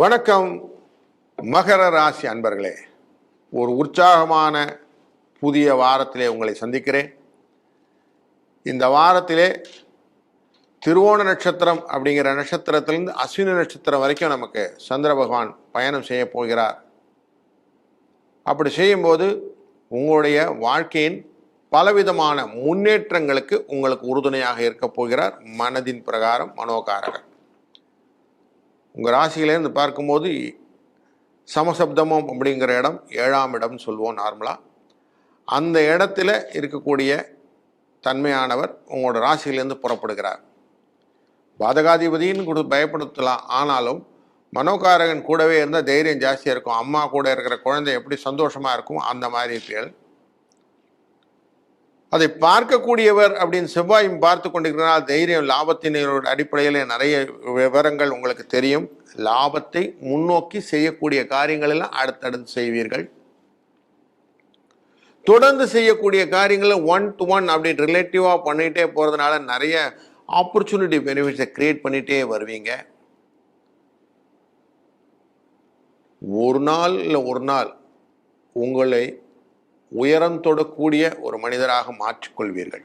வணக்கம் மகர ராசி அன்பர்களே. ஒரு உற்சாகமான புதிய வாரத்திலே உங்களை சந்திக்கிறேன். இந்த வாரத்திலே திருவோண நட்சத்திரம் அப்படிங்கிற நட்சத்திரத்திலிருந்து அஸ்வினி நட்சத்திரம் வரைக்கும் நமக்கு சந்திர பகவான் பயணம் செய்ய போகிறார். அப்படி செய்யும்போது உங்களுடைய வாழ்க்கையின் பலவிதமான முன்னேற்றங்களுக்கு உங்களுக்கு உறுதுணையாக இருக்க போகிறார் மனதின் பிரகாரம் மனோகாரகர் உங்கள் ராசியிலேருந்து பார்க்கும்போது சமசப்தமம் அப்படிங்கிற இடம் ஏழாம் இடம் சொல்லுவோம் நார்மலாக அந்த இடத்துல இருக்கக்கூடிய தன்மையானவர் உங்களோட ராசியிலேருந்து புறப்படுகிறார். பாதகாதிபதின்னு கூட பயப்படுத்தலாம். ஆனாலும் மனோகாரகன் கூடவே இருந்தால் தைரியம் ஜாஸ்தியாக இருக்கும். அம்மா கூட இருக்கிற குழந்தை எப்படி சந்தோஷமாக இருக்கும்? அந்த மாதிரி இருப்பீர்கள் அதை பார்க்கக்கூடியவர் அப்படின்னு செவ்வாயும் பார்த்து கொண்டிருக்கிறார். தைரியம் லாபத்தினரோட அடிப்படையில் நிறைய விவரங்கள் உங்களுக்கு தெரியும். லாபத்தை முன்னோக்கி செய்யக்கூடிய காரியங்கள் எல்லாம் அடுத்தடுத்து செய்வீர்கள். தொடர்ந்து செய்யக்கூடிய காரியங்களை ஒன் டு ஒன் அப்படி ரிலேட்டிவாக பண்ணிகிட்டே போகிறதுனால நிறைய ஆப்பர்ச்சுனிட்டி பெனிஃபிட்ஸை க்ரியேட் பண்ணிகிட்டே வருவீங்க. ஒரு நாள் இல்லை ஒரு நாள் உங்களை உயரம் தொடக்கூடிய ஒரு மனிதராக மாற்றிக்கொள்வீர்கள்.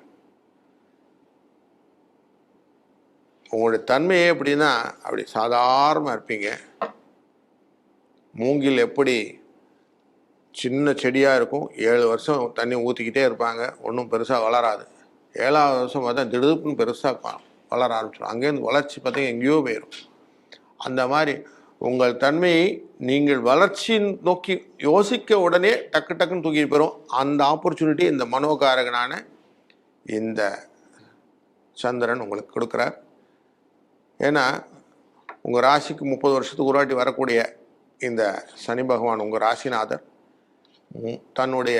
உங்களுடைய தன்மையே எப்படின்னா அப்படி சாதாரணமாக இருப்பீங்க. மூங்கில் எப்படி சின்ன செடியாக இருக்கும் ஏழு வருஷம் தண்ணி ஊற்றிக்கிட்டே இருப்பாங்க ஒன்றும் பெருசாக வளராது. ஏழாவது வருஷம் பார்த்தா திடுப்புன்னு பெருசாக வளர ஆரம்பிச்சிடும். அங்கேருந்து வளர்ச்சி பார்த்தீங்கன்னா எங்கேயோ போயிடும். அந்த மாதிரி உங்கள் தன்மையை நீங்கள் வளர்ச்சி நோக்கி யோசிக்க உடனே டக்கு டக்குன்னு தூக்கி போயிடும் அந்த ஆப்பர்ச்சுனிட்டி இந்த மனோகாரகனான இந்த சந்திரன் உங்களுக்கு கொடுக்குறார். ஏன்னா உங்கள் ராசிக்கு முப்பது வருஷத்துக்கு ஒரு வாட்டி வரக்கூடிய இந்த சனி பகவான் உங்கள் ராசிநாதர் தன்னுடைய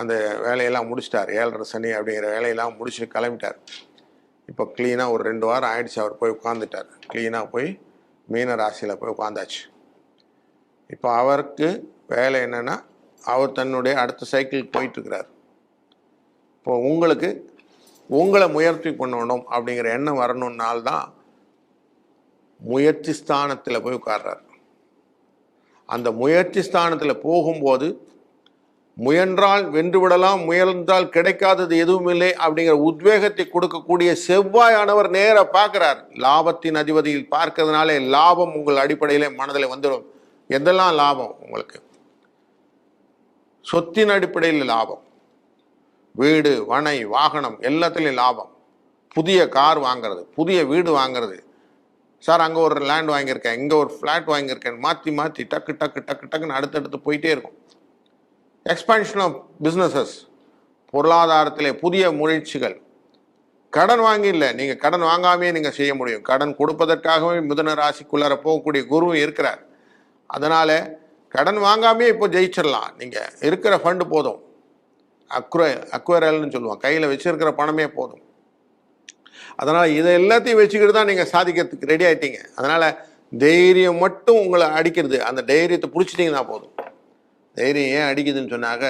அந்த வேலையெல்லாம் முடிச்சிட்டார். ஏழரை சனி அப்படிங்கிற வேலையெல்லாம் முடிச்சுட்டு கிளம்பிட்டார். இப்போ க்ளீனாக ஒரு ரெண்டு வாரம் ஆயிடுச்சு. அவர் போய் உட்காந்துட்டார் க்ளீனாக போய் மீன ராசியில் போய் உட்காந்தாச்சு இப்போ அவருக்கு வேலை என்னென்னா அவர் தன்னுடைய அடுத்த சைக்கிள் போயிட்டுருக்கிறார். இப்போ உங்களுக்கு உங்களை முயற்சி பண்ணணும் அப்படிங்கிற எண்ணம் வரணும்னால்தான் முயற்சி ஸ்தானத்தில் போய் உட்கார்றார். அந்த முயற்சி ஸ்தானத்தில் போகும்போது முயன்றால் வென்றுவிடலாம் முயன்றால் கிடைக்காதது எதுவும் இல்லை அப்படிங்கிற உத்வேகத்தை கொடுக்கக்கூடிய செவ்வாயானவர் நேர பார்க்கிறார். லாபத்தின் அதிபதியில் பார்க்கறதுனாலே லாபம் உங்கள் அடிப்படையிலே மனதில் வந்துடும். எதெல்லாம் லாபம் உங்களுக்கு? சொத்தின் அடிப்படையில் லாபம். வீடு வனை வாகனம் எல்லாத்துலேயும் லாபம். புதிய கார் வாங்குறது புதிய வீடு வாங்கிறது. சார் அங்கே ஒரு லேண்ட் வாங்கியிருக்கேன் இங்கே ஒரு ஃப்ளாட் வாங்கியிருக்கேன். மாற்றி மாற்றி டக்கு டக்கு டக்கு டக்குன்னு அடுத்தடுத்து போயிட்டே இருக்கும். எக்ஸ்பான்ஷன் ஆஃப் பிஸ்னஸஸ் பொருளாதாரத்திலே புதிய முயற்சிகள். கடன் வாங்கி இல்லை. நீங்கள் கடன் வாங்காமையே நீங்கள் செய்ய முடியும். கடன் கொடுப்பதற்காகவே மிதுன ராசிக்குள்ளார போகக்கூடிய குருவும் இருக்கிறார். அதனால் கடன் வாங்காமையே இப்போ ஜெயிச்சிடலாம். நீங்கள் இருக்கிற ஃபண்டு போதும். அக்ரோ அக்வரல்னு சொல்லுவோம் கையில் வச்சுருக்கிற பணமே போதும். அதனால் இதை எல்லாத்தையும் வச்சுக்கிட்டு தான் நீங்கள் சாதிக்கிறதுக்கு ரெடி ஆகிட்டீங்க அதனால் தைரியம் மட்டும் உங்களை அடிக்கிறது. அந்த தைரியத்தை பிடிச்சிட்டிங்கன்னா போதும். தைரியம் ஏன் அடிக்குதுன்னு சொன்னாக்க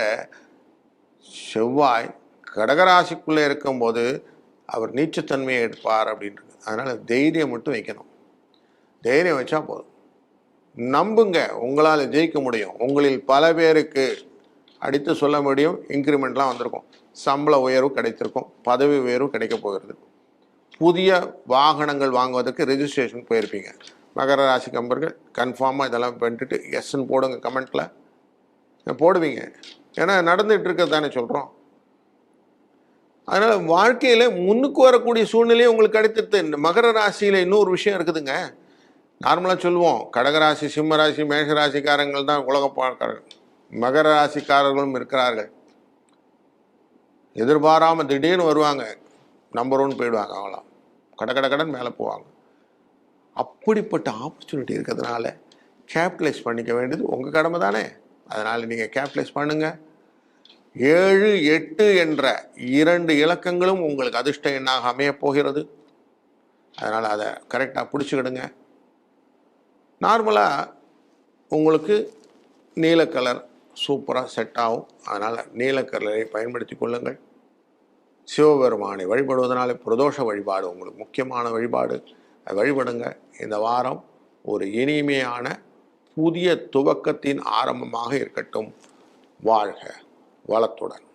செவ்வாய் கடகராசிக்குள்ளே இருக்கும்போது அவர் நீச்சத்தன்மையை எடுப்பார் அப்படின்றது. அதனால் தைரியம் மட்டும் வைக்கணும். தைரியம் வச்சா போதும். நம்புங்க உங்களால் ஜெயிக்க முடியும். உங்களில் பல பேருக்கு அடித்து சொல்ல முடியும் இன்க்ரிமெண்ட்லாம் வந்திருக்கும். சம்பள உயர்வு கிடைத்திருக்கும் பதவி உயர்வு கிடைக்க போகிறது. புதிய வாகனங்கள் வாங்குவதற்கு ரெஜிஸ்ட்ரேஷன் போயிருப்பீங்க. மகர ராசி கம்பர்கள் கன்ஃபார்மாக இதெல்லாம் பண்ணிட்டு எஸ்ன்னு போடுங்க கமெண்ட்டில் போடுவீங்க. ஏன்னா நடந்துகிட்டு இருக்க தானே சொல்கிறோம் அதனால் வாழ்க்கையில் முன்னுக்கு வரக்கூடிய சூழ்நிலையை உங்களுக்கு கிடைத்திருது இந்த மகர ராசியில் இன்னொரு விஷயம் இருக்குதுங்க. நார்மலாக சொல்லுவோம் கடகராசி சிம்ம ராசி மேஷ ராசிக்காரங்கள் தான் உலக பார்க்கிறார்கள் மகர ராசிக்காரர்களும் இருக்கிறார்கள். எதிர்பாராமல் திடீர்னு வருவாங்க. நம்பர் ஒன் போயிடுவாங்க அவங்களாம். கட கட கடன் மேலே போவாங்க. அப்படிப்பட்ட ஆப்பர்ச்சுனிட்டி இருக்கிறதுனால கேபிட்டலைஸ் பண்ணிக்க வேண்டியது உங்கள் கடமை தானே. அதனால் நீங்கள் கேப்டலைஸ் பண்ணுங்கள் ஏழு எட்டு என்ற இரண்டு இலக்கங்களும் உங்களுக்கு அதிர்ஷ்ட எண்ணாக அமையப் போகிறது. அதனால் அதை கரெக்டாக பிடிச்சிக்கிடுங்க. நார்மலாக உங்களுக்கு நீல கலர் சூப்பராக செட் ஆகும். அதனால் நீல கலரை பயன்படுத்தி கொள்ளுங்கள். சிவபெருமானை வழிபடுவதனால பிரதோஷ வழிபாடு உங்களுக்கு முக்கியமான வழிபாடு. அதை வழிபடுங்க. இந்த வாரம் ஒரு இனிமையான புதிய துவக்கத்தின் ஆரம்பமாக இருக்கட்டும். வாழ்க வளத்துடன்.